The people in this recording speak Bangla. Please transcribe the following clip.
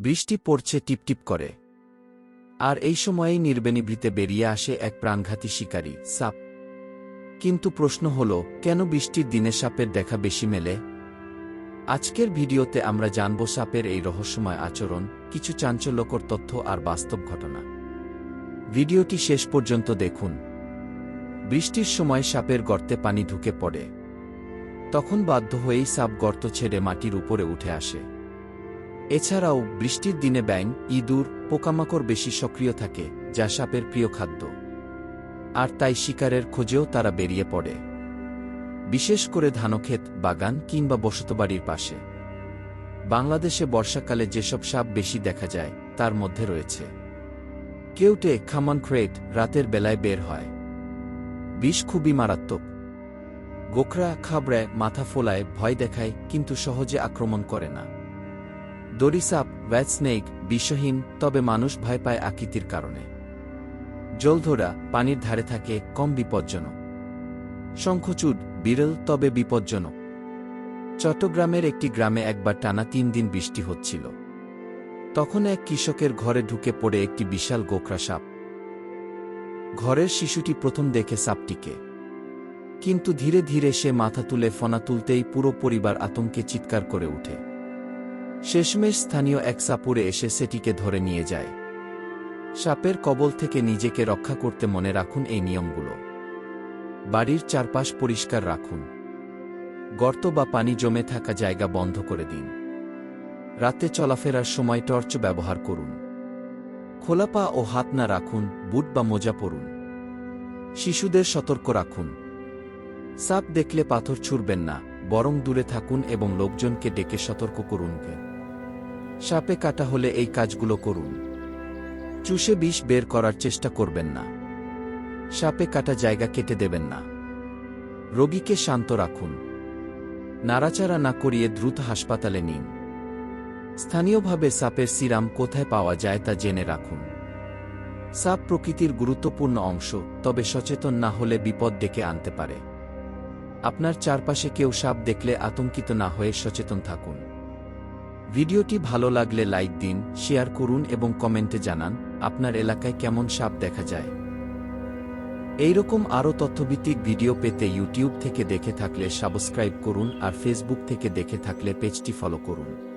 বৃষ্টি পড়ছে টিপটিপ করে। আর এই সময়েই নির্বেনিবৃতে বেরিয়ে আসে এক প্রাণঘাতী শিকারী, সাপ। কিন্তু প্রশ্ন হল, কেন বৃষ্টির দিনে সাপের দেখা বেশি মেলে? আজকের ভিডিওতে আমরা জানব সাপের এই রহস্যময় আচরণ, কিছু চাঞ্চল্যকর তথ্য আর বাস্তব ঘটনা। ভিডিওটি শেষ পর্যন্ত দেখুন। বৃষ্টির সময় সাপের গর্তে পানি ঢুকে পড়ে। তখন বাধ্য হয়েই সাপ গর্ত ছেড়ে মাটির উপরে উঠে আসে। এছাড়াও বৃষ্টির দিনে ব্যাং ইঁদুর, পোকামাকড় বেশি সক্রিয় থাকে, যা সাপের প্রিয় খাদ্য। আর তাই শিকারের খোঁজেও তারা বেরিয়ে পড়ে। বিশেষ করে ধানক্ষেত, বাগান কিংবা বসতবাড়ির পাশে। বাংলাদেশে বর্ষাকালে যেসব সাপ বেশি দেখা যায়, তার মধ্যে রয়েছে। কেউটে খামন ক্রেট রাতের বেলায় বের হয়। বিষ খুবই মারাত্মক। গোখরা, খাবড়ায়, মাথা ফোলায়, ভয় দেখায়, কিন্তু সহজে আক্রমণ করে না। দড়িসাপ স্নেক, বিষহীন, তবে মানুষ ভয় পায় আকৃতির কারণে। জলধরা পানির ধারে থাকে, কম বিপজ্জনক। শঙ্খচূড বিরল, তবে বিপজ্জনক। চট্টগ্রামের একটি গ্রামে একবার টানা তিন দিন বৃষ্টি হচ্ছিল। তখন এক কৃষকের ঘরে ঢুকে পড়ে একটি বিশাল গোখরা সাপ। ঘরের শিশুটি প্রথম দেখে সাপটিকে। কিন্তু ধীরে ধীরে সে মাথা তুলে ফনা তুলতেই পুরো পরিবার আতঙ্কে চিৎকার করে ওঠে। শেষমেশ স্থানীয় এক সাপুরে এসে সেটিকে ধরে নিয়ে যায়। সাপের কবল থেকে নিজেকে রক্ষা করতে মনে রাখুন এই নিয়মগুলো। বাড়ির চারপাশ পরিষ্কার রাখুন। গর্ত বা পানি জমে থাকা জায়গা বন্ধ করে দিন। রাতে চলাফেরার সময় টর্চ ব্যবহার করুন। খোলা পা ও হাত না রাখুন, বুট বা মোজা পরুন। শিশুদের সতর্ক রাখুন। সাপ দেখলে পাথর ছুড়বেন না, বরং দূরে থাকুন এবং লোকজনকে ডেকে সতর্ক করুন। সাপে কাটা হলে এই কাজগুলো করুন। চুষে বিষ বের করার চেষ্টা করবেন না। সাপে কাটা জায়গা কেটে দেবেন না। রোগীকে শান্ত রাখুন। নাড়াচাড়া না করিয়ে দ্রুত হাসপাতালে নিন। স্থানীয়ভাবে সাপের সিরাম কোথায় পাওয়া যায় তা জেনে রাখুন। সাপ প্রকৃতির গুরুত্বপূর্ণ অংশ, তবে সচেতন না হলে বিপদ ডেকে আনতে পারে। আপনার চারপাশে কেউ সাপ দেখলে আতঙ্কিত না হয়ে সচেতন থাকুন। ভিডিওটি ভালো লাগলে লাইক দিন, শেয়ার করুন এবং কমেন্টে জানান, আপনার এলাকায় কেমন সাপ দেখা যায়। এইরকম আরও তথ্যভিত্তিক ভিডিও পেতে ইউটিউব থেকে দেখে থাকলে সাবস্ক্রাইব করুন আর ফেসবুক থেকে দেখে থাকলে পেজটি ফলো করুন।